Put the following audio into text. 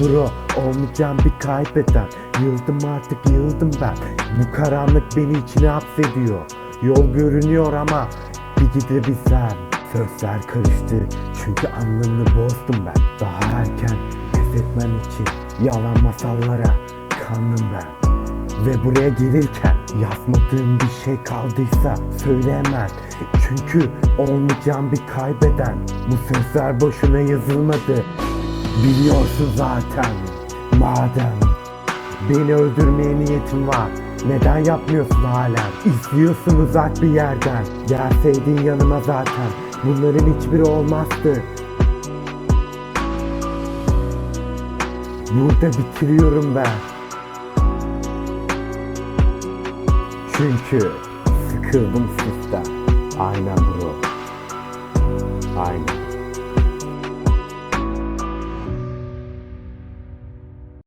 bro olmayacağım bir kaybeden Yıldım artık yıldım ben. Bu karanlık beni içine hapsediyor. Yol görünüyor ama bir gidebilsem. Sözler karıştı çünkü anlamını bozdum ben. Daha erken pes etmem için yalan masallara kandım ben. Ve buraya gelirken yazmadığım bir şey kaldıysa söyle Çünkü olmayacağım bir kaybeden Bu sözler boşuna yazılmadı Biliyorsun zaten Madem. Beni öldürmeye niyetin var. Neden yapmıyorsun halen İzliyorsun uzak bir yerden. Gelseydin yanıma zaten. Bunların hiçbiri olmazdı. Burada bitiriyorum ben. Çünkü sıkıldım sizden. Aynen